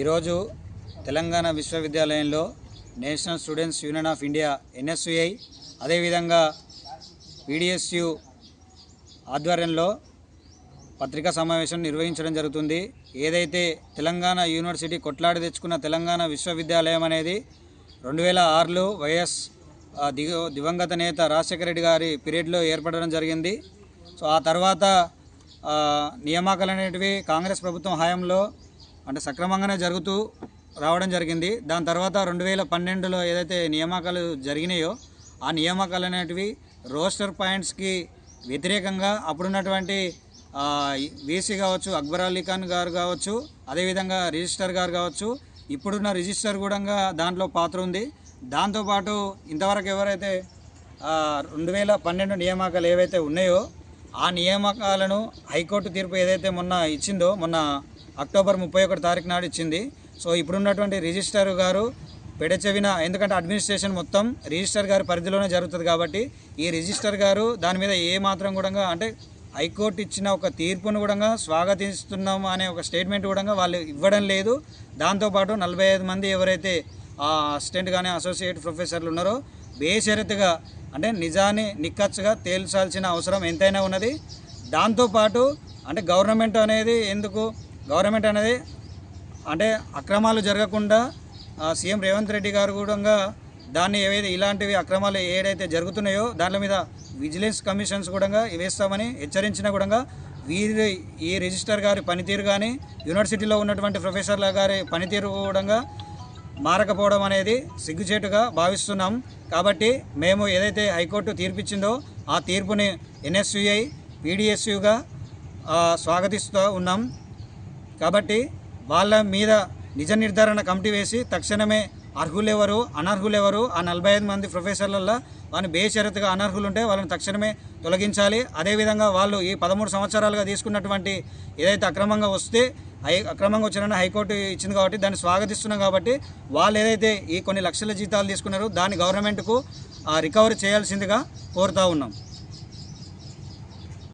ఈరోజు తెలంగాణ విశ్వవిద్యాలయంలో national students union of India NSUI అదేవిధంగా పీడిఎస్యు ఆధ్వర్యంలో పత్రికా సమావేశం నిర్వహించడం జరుగుతుంది. ఏదైతే తెలంగాణ యూనివర్సిటీ కొట్లాడి తెచ్చుకున్న తెలంగాణ విశ్వవిద్యాలయం అనేది రెండు వేల ఆరులో వైఎస్ దిగ దివంగత నేత రాజశేఖర రెడ్డి గారి పీరియడ్లో ఏర్పడడం జరిగింది. సో ఆ తర్వాత నియామకాలు అనేటివి కాంగ్రెస్ ప్రభుత్వం హయాంలో అంటే సక్రమంగానే జరుగుతూ రావడం జరిగింది. దాని తర్వాత రెండు వేల పన్నెండులో ఏదైతే నియామకాలు జరిగినాయో ఆ నియామకాలు అనేటివి రోస్టర్ పాయింట్స్కి వ్యతిరేకంగా అప్పుడున్నటువంటి వీసీ కావచ్చు అక్బర్ అలీ ఖాన్ గారు కావచ్చు అదేవిధంగా రిజిస్టర్ గారు కావచ్చు ఇప్పుడున్న రిజిస్టర్ కూడా దాంట్లో పాత్ర ఉంది. దాంతోపాటు ఇంతవరకు ఎవరైతే రెండు వేల పన్నెండు నియామకాలు ఏవైతే ఉన్నాయో ఆ నియామకాలను హైకోర్టు తీర్పు ఏదైతే మొన్న ఇచ్చిందో మొన్న అక్టోబర్ ముప్పై ఒకటి తారీఖు నాడు ఇచ్చింది. సో ఇప్పుడున్నటువంటి రిజిస్టర్ గారు పెడచెవిన ఎందుకంటే అడ్మినిస్ట్రేషన్ మొత్తం రిజిస్టర్ గారి పరిధిలోనే జరుగుతుంది కాబట్టి ఈ రిజిస్టర్ గారు దాని మీద ఏ మాత్రం కూడా అంటే హైకోర్టు ఇచ్చిన ఒక తీర్పును కూడా స్వాగతిస్తున్నాం అనే ఒక స్టేట్మెంట్ కూడా వాళ్ళు ఇవ్వడం లేదు. దాంతోపాటు నలభై ఐదు మంది ఎవరైతే ఆ అసిస్టెంట్ కానీ అసోసియేట్ ప్రొఫెసర్లు ఉన్నారో బేషరతుగా అంటే నిజాన్ని నిక్కచ్చుగా తేల్చాల్సిన అవసరం ఎంతైనా ఉన్నది. దాంతోపాటు అంటే గవర్నమెంట్ అనేది ఎందుకు గవర్నమెంట్ అనేది అంటే అక్రమాలు జరగకుండా సీఎం రేవంత్ రెడ్డి గారు కూడా దాన్ని ఏవైతే ఇలాంటివి అక్రమాలు ఏడైతే జరుగుతున్నాయో దాని మీద విజిలెన్స్ కమిషన్స్ కూడా వేస్తామని హెచ్చరించిన కూడా వీరి ఈ రిజిస్టర్ గారి పనితీరు కానీ యూనివర్సిటీలో ఉన్నటువంటి ప్రొఫెసర్ల గారి పనితీరు కూడా మారకపోవడం అనేది సిగ్గుచేటుగా భావిస్తున్నాం. కాబట్టి మేము ఏదైతే హైకోర్టు తీర్పిచ్చిందో ఆ తీర్పుని ఎన్ఎస్యుఐ పీడిఎస్యుగా స్వాగతిస్తూ ఉన్నాం. కాబట్టి వాళ్ళ మీద నిజ నిర్ధారణ కమిటీ వేసి తక్షణమే అర్హులెవరు అనర్హులెవరు ఆ నలభై ఐదు మంది ప్రొఫెసర్లలో వాళ్ళని బేషరతుగా అనర్హులు ఉంటే వాళ్ళని తక్షణమే తొలగించాలి. అదేవిధంగా వాళ్ళు ఈ పదమూడు సంవత్సరాలుగా తీసుకున్నటువంటి ఏదైతే అక్రమంగా వస్తే హై అక్రమంగా వచ్చిన హైకోర్టు ఇచ్చింది కాబట్టి దాన్ని స్వాగతిస్తున్నాం కాబట్టి వాళ్ళు ఏదైతే ఈ కొన్ని లక్షల జీతాలు తీసుకున్నారో దాన్ని గవర్నమెంట్కు రికవరీ చేయాల్సిందిగా కోరుతా ఉన్నాం.